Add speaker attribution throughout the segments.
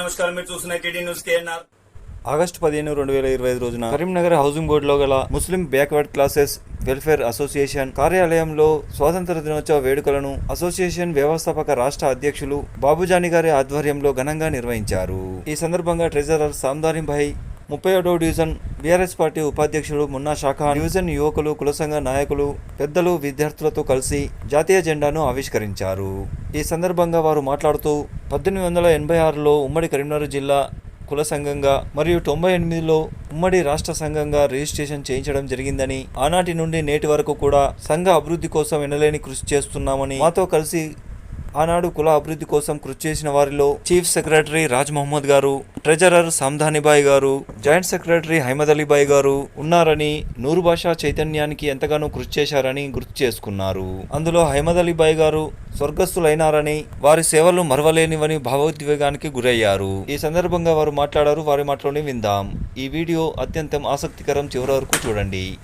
Speaker 1: నమస్కారం. మీరు చూస్తున్న టీడీ న్యూస్ కేఎన్ఆర్
Speaker 2: ఆగస్టు పదిహేను రెండు వేల ఇరవై ఐదు రోజున కరీంనగర్ హౌసింగ్ బోర్డులో గల Muslim backward classes welfare association కార్యాలయంలో స్వాతంత్ర దినోత్సవ వేడుకలను అసోసియేషన్ వ్యవస్థాపక రాష్ట్ర అధ్యక్షులు బాబుజాని గారి ఆధ్వర్యంలో ఘనంగా నిర్వహించారు. ఈ సందర్భంగా ట్రెజరర్ సామ్దాని ముప్పై ఏడవ డివిజన్ బీఆర్ఎస్ పార్టీ ఉపాధ్యక్షుడు మున్నా శాఖ డివిజన్ యువకులు కుల సంఘ నాయకులు పెద్దలు విద్యార్థులతో కలిసి జాతీయ జెండాను ఆవిష్కరించారు. ఈ సందర్భంగా వారు మాట్లాడుతూ పద్దెనిమిది వందల ఎనభై ఆరులో ఉమ్మడి కరీంనగర్ జిల్లా కుల సంఘంగా మరియు తొంభై ఎనిమిదిలో ఉమ్మడి రాష్ట్ర సంఘంగా రిజిస్ట్రేషన్ చేయించడం జరిగిందని ఆనాటి నుండి నేటి వరకు కూడా సంఘ అభివృద్ధి కోసం ఎనలేని కృషి చేస్తున్నామని మాతో కలిసి ఆనాడు కుల అభివృద్ధి కోసం కృషి చేసిన వారిలో చీఫ్ సెక్రటరీ రాజ్ మహమ్మద్ గారు ట్రెజరర్ సామ్ధానిబాయ్ గారు జాయింట్ సెక్రటరీ హైమద్ అలీబాయ్ గారు ఉన్నారని నూరు భాషా చైతన్యానికి ఎంతగానో కృషి చేశారని గుర్తు చేసుకున్నారు. అందులో హైమద్ అలీబాయ్ గారు స్వర్గస్థులైనారని వారి సేవలు మరవలేనివని భావోద్వేగానికి గురయ్యారు. ఈ సందర్భంగా వారు మాట్లాడారు. వారి మాటలోనే విందాం. ఈ వీడియో అత్యంతం ఆసక్తికరం చివరి వరకు చూడండి.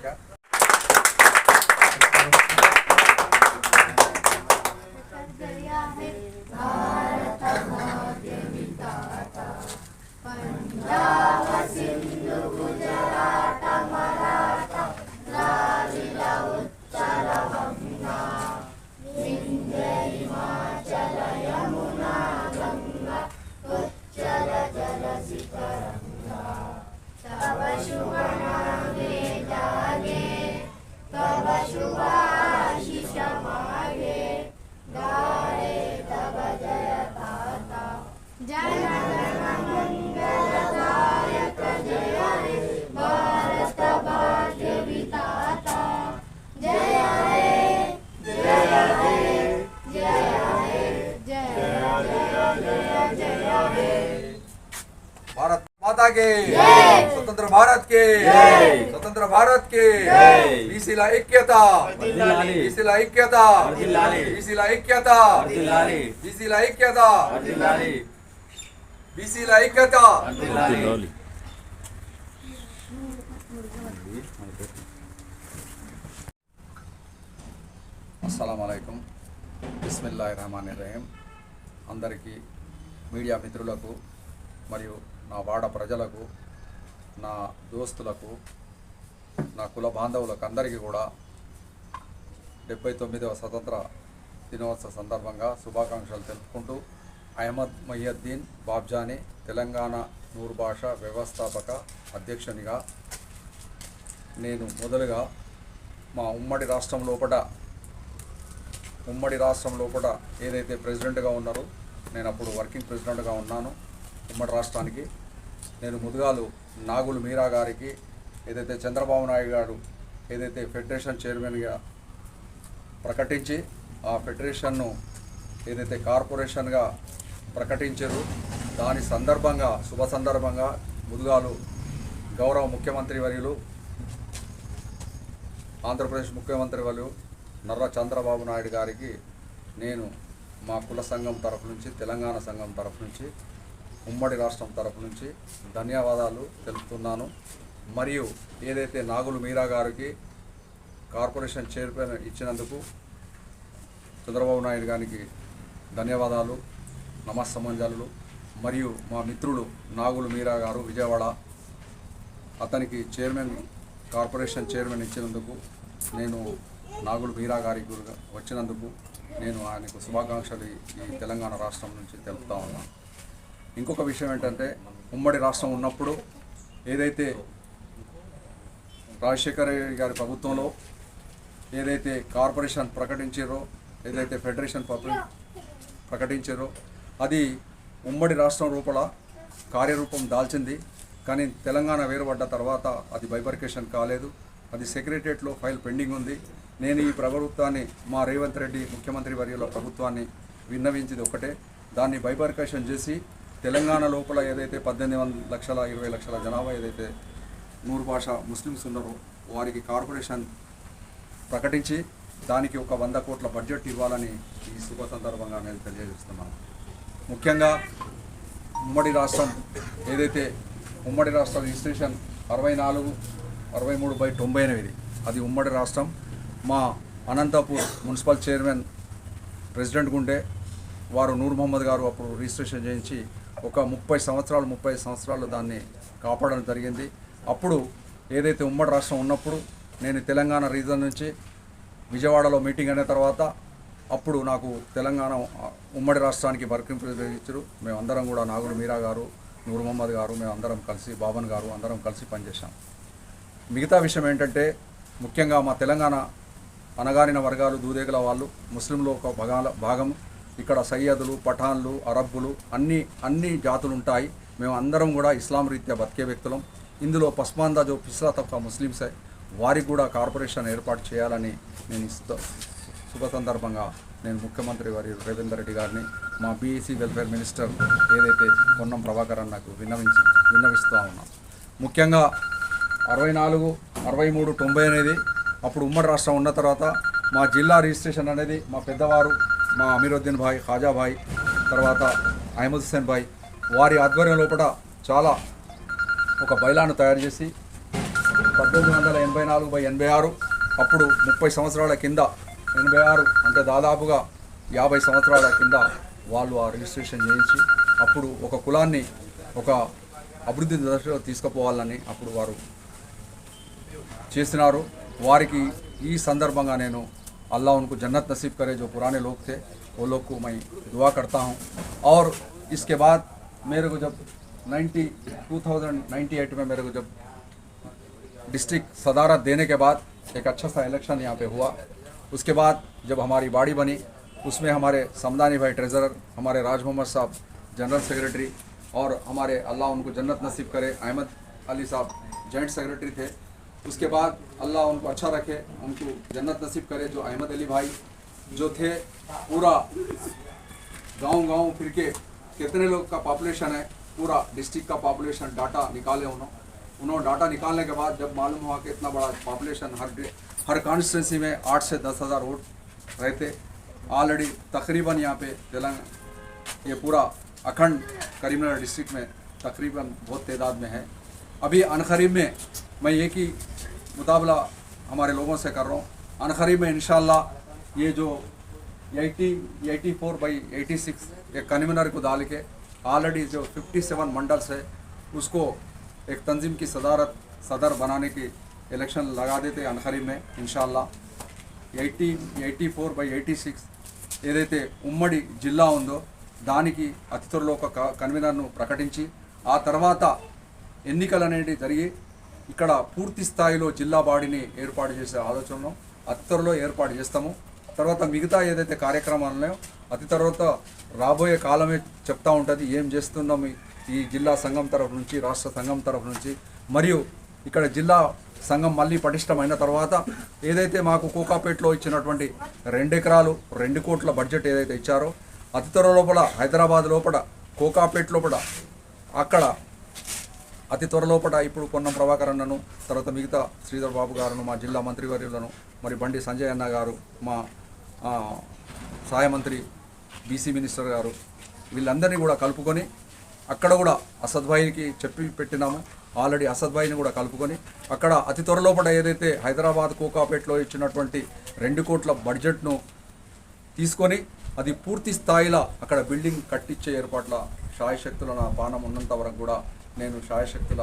Speaker 3: acá. భారత్కి ఐక్యత ఐక్యత బీసీల ఐక్యత బీసీల ఐక్యత అస్సలం బిస్మిల్లా రహమాన్ రహీం అందరికీ మీడియా మిత్రులకు మరియు నా వాడ ప్రజలకు నా దోస్తులకు నా కుల బాంధవులకు అందరికీ కూడా డెబ్బై తొమ్మిదవ స్వతంత్ర దినోత్సవ సందర్భంగా శుభాకాంక్షలు తెలుపుకుంటూ అహ్మద్ మయ్యద్దీన్ బాబ్జాని తెలంగాణ నూరు భాష వ్యవస్థాపక అధ్యక్షునిగా నేను మొదలుగా మా ఉమ్మడి రాష్ట్రం లోపల ఉమ్మడి రాష్ట్రం లోపల ఏదైతే ప్రెసిడెంట్గా ఉన్నారో నేను అప్పుడు వర్కింగ్ ప్రెసిడెంట్గా ఉన్నాను ఉమ్మడి రాష్ట్రానికి. నేను ముదుగాలు నాగులు మీరా గారికి ఏదైతే చంద్రబాబు నాయుడు గారు ఏదైతే ఫెడరేషన్ చైర్మన్గా ప్రకటించి ఆ ఫెడరేషన్ను ఏదైతే కార్పొరేషన్గా ప్రకటించారు దాని సందర్భంగా శుభ సందర్భంగా ముదుగాలు గౌరవ ముఖ్యమంత్రి వర్యులు ఆంధ్రప్రదేశ్ ముఖ్యమంత్రి వర్యులు నర్ర చంద్రబాబు నాయుడు గారికి నేను మా కుల సంఘం తరఫు నుంచి తెలంగాణ సంఘం తరఫు నుంచి ఉమ్మడి రాష్ట్రం తరఫు నుంచి ధన్యవాదాలు తెలుపుతున్నాను. మరియు ఏదైతే నాగులు మీరా గారికి కార్పొరేషన్ చైర్మన్ ఇచ్చినందుకు చంద్రబాబు నాయుడు గారికి ధన్యవాదాలు నమస్సమంజాలు మరియు మా మిత్రుడు నాగులు మీరా గారు విజయవాడ అతనికి చైర్మన్ కార్పొరేషన్ చైర్మన్ ఇచ్చినందుకు నేను నాగులు మీరా గారికి వచ్చినందుకు నేను ఆయనకు శుభాకాంక్షలు ఈ తెలంగాణ రాష్ట్రం నుంచి తెలుపుతా ఉన్నాను. ఇంకొక విషయం ఏంటంటే ఉమ్మడి రాష్ట్రం ఉన్నప్పుడు ఏదైతే రాజశేఖర రెడ్డి గారి ప్రభుత్వంలో ఏదైతే కార్పొరేషన్ ప్రకటించారో ఏదైతే ఫెడరేషన్ పబ్లిక్ ప్రకటించారో అది ఉమ్మడి రాష్ట్రం రూపల కార్యరూపం దాల్చింది. కానీ తెలంగాణ వేరుపడ్డ తర్వాత అది బైబర్కేషన్ కాలేదు. అది సెక్రటరియట్లో ఫైల్ పెండింగ్ ఉంది. నేను ఈ ప్రభుత్వాన్ని మా రేవంత్ రెడ్డి ముఖ్యమంత్రి వర్యుల ప్రభుత్వాన్ని విన్నవించింది ఒకటే. దాన్ని బైబర్కేషన్ చేసి తెలంగాణ లోపల ఏదైతే పద్దెనిమిది వందల లక్షల ఇరవై లక్షల జనాభా ఏదైతే నూరు భాష ముస్లిమ్స్ ఉన్నారు. వారికి కార్పొరేషన్ ప్రకటించి దానికి ఒక వంద కోట్ల బడ్జెట్ ఇవ్వాలని ఈ శుభ సందర్భంగా నేను తెలియజేస్తున్నాను. ముఖ్యంగా ఉమ్మడి రాష్ట్రం ఏదైతే ఉమ్మడి రాష్ట్ర రిజిస్ట్రేషన్ అరవై నాలుగు అరవై మూడు బై తొంభై ఎనిమిది అది ఉమ్మడి రాష్ట్రం. మా Anantapur municipal chairman president Gunde వారు నూర్ మహమ్మద్ గారు అప్పుడు రిజిస్ట్రేషన్ చేయించి ఒక ముప్పై సంవత్సరాలు ముప్పై సంవత్సరాలు దాన్ని కాపాడడం జరిగింది. అప్పుడు ఏదైతే ఉమ్మడి రాష్ట్రం ఉన్నప్పుడు నేను తెలంగాణ రీజన్ నుంచి విజయవాడలో మీటింగ్ అయిన తర్వాత అప్పుడు నాకు తెలంగాణ ఉమ్మడి రాష్ట్రానికి వర్కింగ్ ప్రెసిడెంట్ ఇచ్చారు. మేమందరం కూడా నాగులు మీరా గారు నూరు మహమ్మద్ గారు మేమందరం కలిసి బాబన్ గారు అందరం కలిసి పనిచేశాం. మిగతా విషయం ఏంటంటే ముఖ్యంగా మా తెలంగాణ అనగారిన వర్గాలు దూదేగల వాళ్ళు ముస్లింలు ఒక భాగాల భాగం. ఇక్కడ సయ్యదులు పఠాన్లు అరబ్బులు అన్ని అన్ని జాతులు ఉంటాయి. మేము అందరం కూడా ఇస్లాం రీత్యా బతికే వ్యక్తులం. ఇందులో పస్మాందా జో పిస్లా తప్ప ముస్లిమ్స్ వారికి కూడా కార్పొరేషన్ ఏర్పాటు చేయాలని నేను ఇస్తా శుభ సందర్భంగా నేను ముఖ్యమంత్రి వారి రేవేందర్ రెడ్డి గారిని మా బీఈసీ వెల్ఫేర్ మినిస్టర్ ఏదైతే పొన్నం ప్రభాకర్ నాకు విన్నవించి విన్నవిస్తూ ఉన్నాం. ముఖ్యంగా అరవై నాలుగు అరవై మూడు తొంభై అనేది అప్పుడు ఉమ్మడి రాష్ట్రం ఉన్న తర్వాత మా జిల్లా రిజిస్ట్రేషన్ అనేది మా పెద్దవారు మా అమీరుద్దీన్ భాయ్ ఖాజా భాయ్ తర్వాత అహ్మద్ హుస్సేన్ భాయ్ వారి ఆధ్వర్యం లోపల చాలా ఒక బైలాను తయారు చేసి పద్దెనిమిది వందల ఎనభై నాలుగు బై ఎనభై ఆరు అప్పుడు ముప్పై సంవత్సరాల కింద ఎనభై ఆరు అంటే దాదాపుగా యాభై సంవత్సరాల కింద వాళ్ళు ఆ రిజిస్ట్రేషన్ చేయించి అప్పుడు ఒక కులాన్ని ఒక అభివృద్ధి దశలో తీసుకుపోవాలని అప్పుడు వారు చేసినారు వారికి ఈ సందర్భంగా నేను अल्लाह उनको जन्नत नसीब करे जो पुराने लोग थे वो लोग को मैं दुआ करता हूँ और इसके बाद मेरे को जब 90 2098 में मेरे को जब डिस्ट्रिक्ट सदारत देने के बाद एक अच्छा सा इलेक्शन यहाँ पे हुआ। उसके बाद जब हमारी बाड़ी बनी, उसमें हमारे समदानी भाई ट्रेजरर हमारे राज मोहम्मद साहब जनरल सेक्रेटरी और हमारे अल्लाह उनको जन्नत नसीब करे, अहमद अली साहब जॉइंट सेक्रेटरी थे। उसके बाद अल्लाह उनको अच्छा रखे, उनको जन्नत नसीब करे जो अहमद अली भाई जो थे, पूरा गाँव गाँव फिर के कितने लोग का पॉपुलेशन है पूरा डिस्ट्रिक्ट का पॉपुलेशन डाटा निकाले उन्होंने उन्होंने डाटा निकालने के बाद जब मालूम हुआ कि इतना बड़ा पॉपुलेशन हर हर कॉन्स्टिट्यूंसी में आठ से दस हज़ार वोट रहते ऑलरेडी तकरीबन यहाँ पे तेलंगाना ये पूरा अखंड करीमनगर डिस्ट्रिक्ट में तकरीबन बहुत तादाद में है। अभी अनखरीब में मैं एक ही मुताबला हमारे लोगों से कर रहा हूँ। अनखरीब में इंशाल्लाह ये जो 80 84 बाई 86 एक कन्वीनर को डाल के ऑलरेडी जो 57 मंडल्स है उसको एक तंजीम की सदारत सदर बनाने की इलेक्शन लगा देते अनखरीब में इंशाल्लाह eighty eighty four by eighty six ఏదైతే ఉమ్మడి జిల్లా ఉందో దానికి అతి త్వరలో ఒక క- కన్వీనర్ను ప్రకటించి ఆ తర్వాత ఎన్నికలు అనేవి జరిగి ఇక్కడ పూర్తి స్థాయిలో జిల్లా బాడీని ఏర్పాటు చేసే ఆలోచనను అతి త్వరలో ఏర్పాటు చేస్తాము తర్వాత మిగతా ఏదైతే కార్యక్రమాలు ఉన్నాయో అతి తర్వాత రాబోయే కాలమే చెప్తా ఉంటుంది ఏం చేస్తున్నాం ఈ- జిల్లా సంఘం తరఫు నుంచి రాష్ట్ర సంఘం తరఫు నుంచి. మరియు ఇక్కడ జిల్లా సంఘం మళ్ళీ పటిష్టమైన తర్వాత ఏదైతే మాకు కోకాపేటలో ఇచ్చినటువంటి రెండు ఎకరాలు రెండు కోట్ల బడ్జెట్ ఏదైతే ఇచ్చారో అతి త్వర లోపల హైదరాబాద్ లోపల కోకాపేట లోపల అక్కడ అతి త్వర లోపల ఇప్పుడు పొన్నం ప్రభాకర్ అన్నను తర్వాత మిగతా శ్రీధర్ బాబు గారును మా జిల్లా మంత్రివర్యులను మరి బండి సంజయ్ అన్న గారు మా సహాయ మంత్రి బీసీ మినిస్టర్ గారు వీళ్ళందరినీ కూడా కలుపుకొని అక్కడ కూడా అసద్భాయికి చెప్పి పెట్టినాము. ఆల్రెడీ అసద్భాయిని కూడా కలుపుకొని అక్కడ అతి త్వరలోపట ఏదైతే హైదరాబాద్ కోకాపేటలో ఇచ్చినటువంటి రెండు కోట్ల బడ్జెట్ను తీసుకొని అది పూర్తి స్థాయిలో అక్కడ బిల్డింగ్ కట్టించే ఏర్పాట్ల శాయశక్తుల నా బాణం ఉన్నంత వరకు కూడా నేను శాయశక్తుల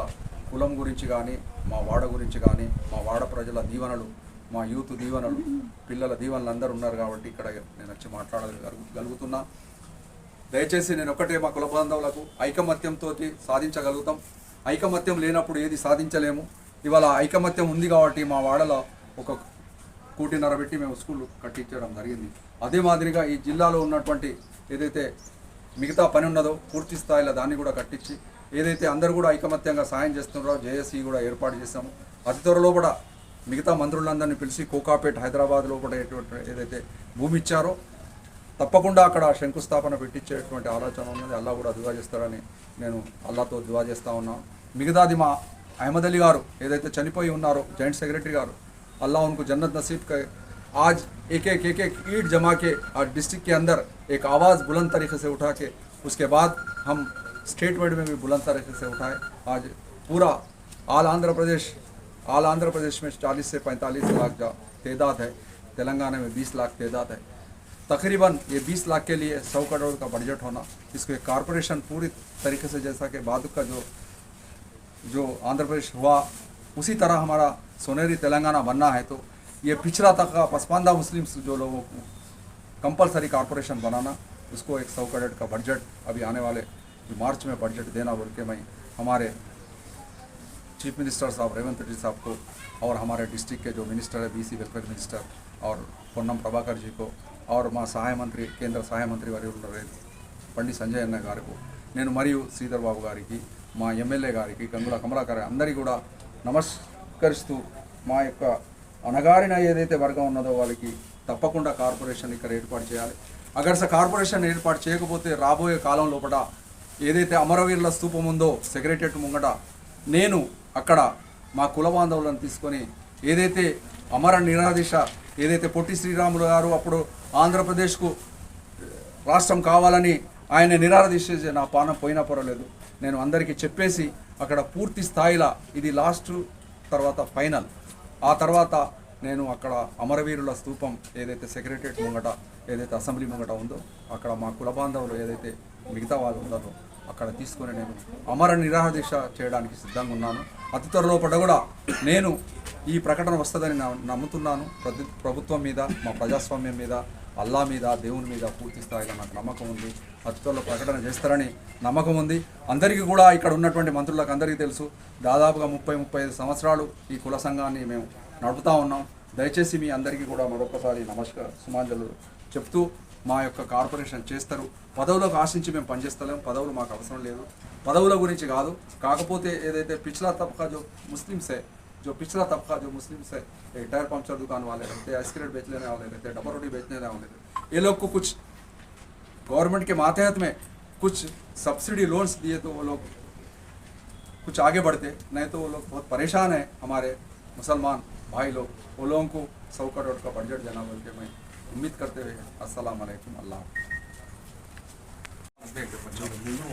Speaker 3: కులం గురించి కానీ మా వాడ గురించి కానీ మా వాడ ప్రజల దీవెనలు మా యూత్ దీవెనలు పిల్లల దీవెనలు అందరూ ఉన్నారు కాబట్టి ఇక్కడ నేను వచ్చి మాట్లాడగలుగుతున్నా దయచేసి నేను ఒకటే మా కుల బాంధవులకు ఐకమత్యంతో సాధించగలుగుతాం. ఐకమత్యం లేనప్పుడు ఏది సాధించలేము. ఇవాళ ఐకమత్యం ఉంది కాబట్టి మా వాడలో ఒక కూటిన్నర పెట్టి మేము స్కూల్ కట్టించడం జరిగింది. అదే మాదిరిగా ఈ జిల్లాలో ఉన్నటువంటి ఏదైతే మిగతా పని ఉన్నదో పూర్తి స్థాయిలో దాన్ని కూడా కట్టించి ఏదైతే అందరూ కూడా ఐకమత్యంగా సాయం చేస్తున్నారో జేఏసీ కూడా ఏర్పాటు చేశాము. అతి త్వరలో కూడా మిగతా మంత్రులందరినీ పిలిచి కోకాపేట్ హైదరాబాద్లో కూడా ఏదైతే భూమి ఇచ్చారో తప్పకుండా అక్కడ శంకుస్థాపన పెట్టించేటువంటి ఆలోచన ఉన్నది. అల్లా కూడా దువా చేస్తారని నేను అల్లాతో దువా చేస్తూ ఉన్నాను మిగతాది మా అహ్మద్ అలీ గారు ఏదైతే చనిపోయి ఉన్నారో జాయింట్ సెక్రటరీ గారు అల్లా ఉన్కు జन्नत नसीब करे आज एक एक एक एक ईट जमा के और डिस्ट्रिक्ट के अंदर एक आवाज़ बुलंद तरीके से उठा के उसके बाद हम स्टेट में आल आंध्र प्रदेश में 40 से 45 लाख तादाद है। तेलंगाना में 20 लाख तादाद है। तकरीबन ये 20 लाख के लिए 100 करोड़ का बजट होना, इसको एक कॉरपोरेशन पूरी तरीके से जैसा कि बाद का जो जो आंध्र प्रदेश हुआ, उसी तरह हमारा सोनेरी तेलंगाना बनना है तो ये पिछड़ा तक का पसमानदा मुस्लिम्स जो लोगों को कंपलसरी कॉरपोरेशन बनाना, उसको एक सौ करोड़ का बजट अभी आने वाले मार्च में बजट देना बोल के मैं, हमारे चीफ मिनिस्टर साहब रेवंत रेड्डी साहब को और हमारे डिस्ट्रिक्ट के जो मिनिस्टर है बीसी वेलफेयर मिनिस्टर और పొన్నం ప్రభాకర్ जी को और మా సహాయ మంత్రి కేంద్ర సహాయ మంత్రి వారి బండి సంజయ్ అన్న గారికి నేను మరియు శ్రీధర్ బాబు గారికి మా ఎమ్మెల్యే గారికి గంగుల కమలాకర్ అందరికీ కూడా నమస్కరిస్తూ మా యొక్క అణగారిన ఏదైతే వర్గం ఉన్నదో వాళ్ళకి తప్పకుండా కార్పొరేషన్ ఇక్కడ ఏర్పాటు చేయాలి అగర్స కార్పొరేషన్ ఏర్పాటు చేయకపోతే రాబోయే కాలం లోపల ఏదైతే అమరవీరుల స్తూపం ఉందో సెక్రటరియట్ ముంగట నేను అక్కడ మా కుల బాంధవులను తీసుకొని ఏదైతే అమర నిరాదిశ ఏదైతే పొట్టి శ్రీరాములు గారు అప్పుడు ఆంధ్రప్రదేశ్కు రాష్ట్రం కావాలని ఆయన నిరాదీశ నా పానం పోయినా పర్వాలేదు. నేను అందరికీ చెప్పేసి అక్కడ పూర్తి స్థాయిలో ఇది లాస్ట్ తర్వాత ఫైనల్. ఆ తర్వాత నేను అక్కడ అమరవీరుల స్థూపం ఏదైతే సెక్రటరియట్ ముంగట ఏదైతే అసెంబ్లీ ముంగట ఉందో అక్కడ మా కుల బాంధవులు ఏదైతే మిగతా వాళ్ళు ఉన్నారో అక్కడ తీసుకొని నేను అమర నిరాదీశ చేయడానికి సిద్ధంగా ఉన్నాను. అతి త్వరలో కూడా నేను ఈ ప్రకటన వస్తుందని నా- నమ్ముతున్నాను. ప్రతి ప్రభుత్వం మీద మా ప్రజాస్వామ్యం మీద అల్లా మీద దేవుని మీద పూర్తి స్థాయిలో నాకు నమ్మకం ఉంది. అతి త్వరలో ప్రకటన చేస్తారని నమ్మకం ఉంది. అందరికీ కూడా ఇక్కడ ఉన్నటువంటి మంత్రులకు అందరికీ తెలుసు. దాదాపుగా ముప్పై ముప్పై ఐదు సంవత్సరాలు ఈ కుల సంఘాన్ని మేము నడుపుతా ఉన్నాం. దయచేసి మీ అందరికీ కూడా మరొకసారి నమస్కారం సుమాంజలు చెప్తూ मैं कॉर्पोरेशन पदों को పదవులకు ఆశించి पनचे पदों పదవులు अवसर అవసరం पदों పదవుల గురించి पिछला तबका जो मुस्लिम है जो पिछला तबका जो मुस्लिम्स है एक टायर पंचर दुकान वाले रहते हैं बेचने वाले रहते हैं रोटी बेचने वाले रहते ये लोग को कुछ गवर्नमेंट के मातहत में कुछ सब्सिडी लोन्स दिए तो वो लोग कुछ आगे बढ़ते नहीं तो वो लोग बहुत परेशान है हमारे मुसलमान भाई लोग वो लोगों को सौ करोड़ का बजट देना बोल के मैं उम्मीद करते हुए अस्सलाम वालेकुम अल्लाह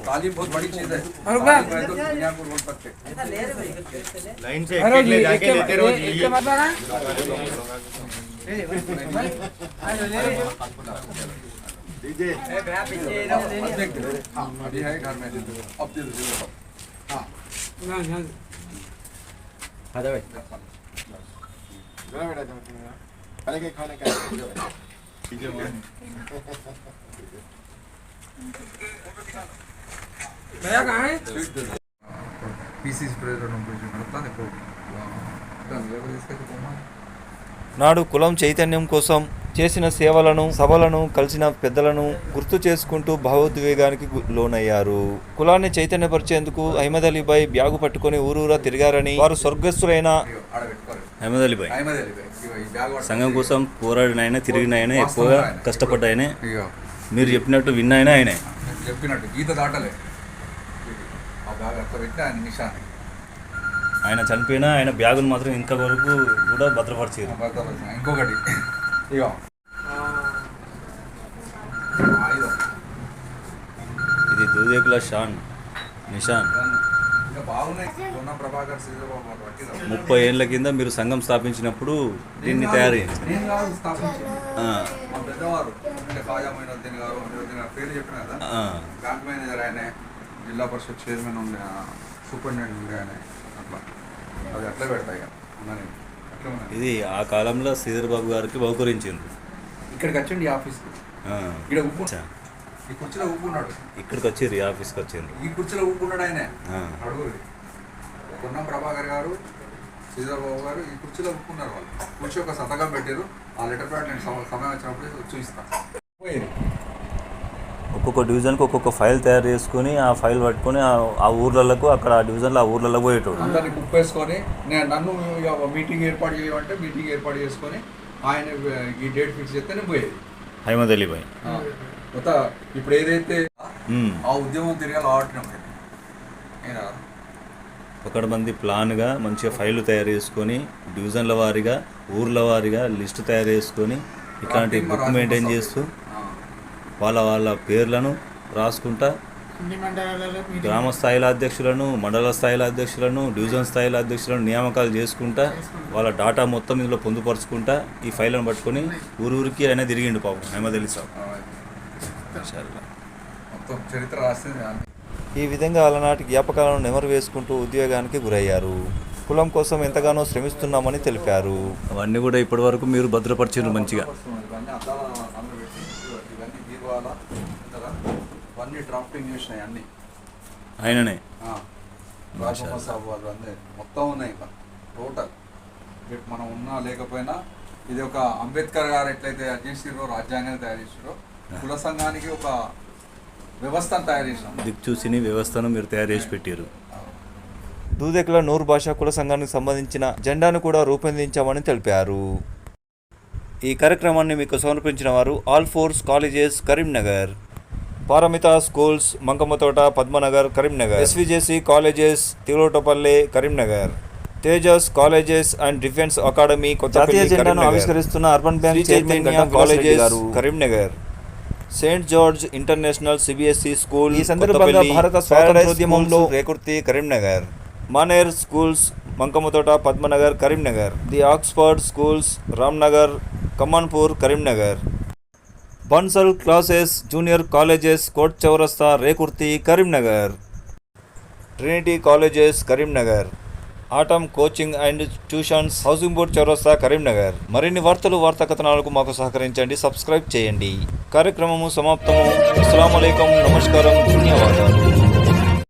Speaker 3: तालीम बहुत बड़ी चीज़ है। तो दुनिया को
Speaker 1: लाइन से अकेले जाके लेते रहो
Speaker 3: अभी है घर में। अब दे दो हाँ। पीसी प्रेरणा कुछ होता है को इसका तो
Speaker 2: నాడు కులం చైతన్యం కోసం చేసిన సేవలను సభలను కలిసిన పెద్దలను గుర్తు చేసుకుంటూ భావోద్వేగానికి లోనయ్యారు. కులాన్ని చైతన్యపరిచేందుకు అహ్మద్ అలీబాయ్ బ్యాగు పట్టుకొని ఊరూరా తిరిగారని వారు స్వర్గస్థులైన
Speaker 4: అహ్మద్ అలీబాయ్. సంఘం కోసం పోరాడిన ఆయన తిరిగిన ఆయన. ఎక్కువగా. కష్టపడ్డ ఆయనే మీరు చెప్పినట్టు విన్న ఆయన.
Speaker 3: చెప్పినట్టు గీత దాటలే. ఆయన
Speaker 4: చనిపోయినా ఆయన బ్యాగును మాత్రం ఇంతవరకు కూడా భద్రపరిచారు.
Speaker 3: ఇంకొకటి. ఇగో
Speaker 4: ఇది దూదేకుల షాన్ నిషాన్. ముప్పై ఏళ్ళ కింద మీరు సంఘం స్థాపించినప్పుడు దీన్ని తయారు
Speaker 3: జిల్లా పరిషత్ చైర్మన్ ఉండే సూపరింటెండెంట్ ఉండే అట్లా. అది అట్లే పెడతాయి
Speaker 4: ఇది ఆ కాలంలో శ్రీధర్ బాబు గారికి బహుకరించిండ్రు.
Speaker 3: ఇక్కడికి వచ్చండి ఈ ఆఫీస్కి.
Speaker 4: ఆ,
Speaker 3: ఇక్కడ ఉప్పు. ఈ కుర్చీలో ఊపుకున్నాడు
Speaker 4: ఇక్కడికి వచ్చారు ఈ ఆఫీస్కి వచ్చిండ్రు
Speaker 3: ఈ కుర్చీలో ఊపుకున్నాడు ఆయనే. అడుగు పొన్నం ప్రభాకర్ గారు శ్రీధరబాబు గారు ఈ కుర్చీలో ఊపుకున్నారు వాళ్ళు. కుర్చీ ఒక సంతకం పెట్టారు ఆ లెటర్ ప్యాడ్ నేను సమ- సమయం వచ్చినప్పుడు చూపిస్తాను పోయేది
Speaker 4: ఒక్కొక్క డివిజన్కి ఒక్కొక్క ఫైల్ తయారు చేసుకొని ఆ ఫైల్ పట్టుకొని ఆ- ఊర్లకు అక్కడ ఆ డివిజన్లో ఆ ఊర్లలో పోయేటోడు.
Speaker 3: అందరిని కుప్పేసుకొని నేను నన్ను ఇక మీటింగ్ ఏర్పాటు చేయమంటే మీటింగ్ ఏర్పాటు చేసుకొని ఆయన ఈ డేట్ ఫిక్స్ చేస్తే నేను పోయేది.
Speaker 4: అహ్మద్ అలీబాయ్
Speaker 3: ఆ, కొత్త ఇప్పుడు ఏదైతే. ఆ ఉద్యమం తిరగాలి ఆడటం
Speaker 4: ఒకటి మంది ప్లాన్గా మంచిగా ఫైల్ తయారు చేసుకొని డివిజన్ల వారీగా ఊర్ల వారీగా లిస్ట్ తయారు చేసుకొని ఇట్లాంటి బుక్ మెయింటైన్ చేస్తూ వాళ్ళ వాళ్ళ పేర్లను రాసుకుంటా. గ్రామ స్థాయిల అధ్యక్షులను మండల స్థాయిల అధ్యక్షులను డివిజన్ స్థాయిల అధ్యక్షులను నియామకాలు చేసుకుంటా వాళ్ళ డాటా మొత్తం ఇందులో పొందుపరుచుకుంటా ఈ ఫైల్ను పట్టుకొని ఊరు ఊరికి ఆయన తిరిగిండు పాపం సాబ్
Speaker 3: రాసింది ఆమె.
Speaker 2: ఈ విధంగా అలనాటి జ్ఞాపకాలను నెమరు వేసుకుంటూ ఉద్యోగానికి గురయ్యారు. కులం కోసం ఎంతగానో శ్రమిస్తున్నామని తెలిపారు.
Speaker 4: అవన్నీ కూడా ఇప్పటి వరకు మీరు భద్రపరిచారు మంచిగా.
Speaker 3: పెట్టి ఇవన్నీ డ్రాఫ్టింగ్ చేసినాయి అన్నీ.
Speaker 4: ఆయననే?
Speaker 3: రాజమ్మ సాబు వాళ్ళు అన్నీ మొత్తం ఉన్నాయి టోటల్ రేపు మనం ఉన్నా లేకపోయినా ఇది ఒక అంబేద్కర్ గారు ఎట్లయితే అది చేసిరో రాజ్యాంగాన్ని తయారు చేసిరో కుల సంఘానికి ఒక వ్యవస్థను తయారు చేసినాం.
Speaker 4: దిక్చూసిని వ్యవస్థను మీరు తయారు చేసి పెట్టారు
Speaker 2: దూదెకల నూరు భాషా కుల సంఘానికి సంబంధించిన జెండాను కూడా రూపొందించామని తెలిపారు. ఈ కార్యక్రమాన్ని మీకు సమర్పించిన వారు Alphores colleges Karimnagar Paramita schools Mankammathota Padmanagar Karimnagar SVJC colleges Tilotapalle Karimnagar Tejas colleges and defence academy
Speaker 5: జాతీయ జెండాను. ఆవిష్కరిస్తున్న
Speaker 2: urban
Speaker 5: bank
Speaker 2: chairman
Speaker 5: colleges
Speaker 2: Karimnagar Saint George international CBSE school
Speaker 5: ఈ సందర్భంగా భారత స్వాతంత్రోద్యమంలో
Speaker 2: Rekurthi Karimnagar Maner schools Mankammathota Padmanagar Karimnagar the Oxford schools Ramnagar Khammanpur Karimnagar. Bansal classes junior colleges court చౌరస్తా Rekurthi Karimnagar. Trinity colleges Karimnagar. Atom coaching and tuitions housing board చౌరస్తా కరీంనగర్. మరిన్ని వార్తలు వార్తా కథనాలకు మాకు సహకరించండి సబ్స్క్రైబ్ చేయండి. కార్యక్రమము సమాప్తము. అస్సలం నమస్కారం ధన్యవాదాలు.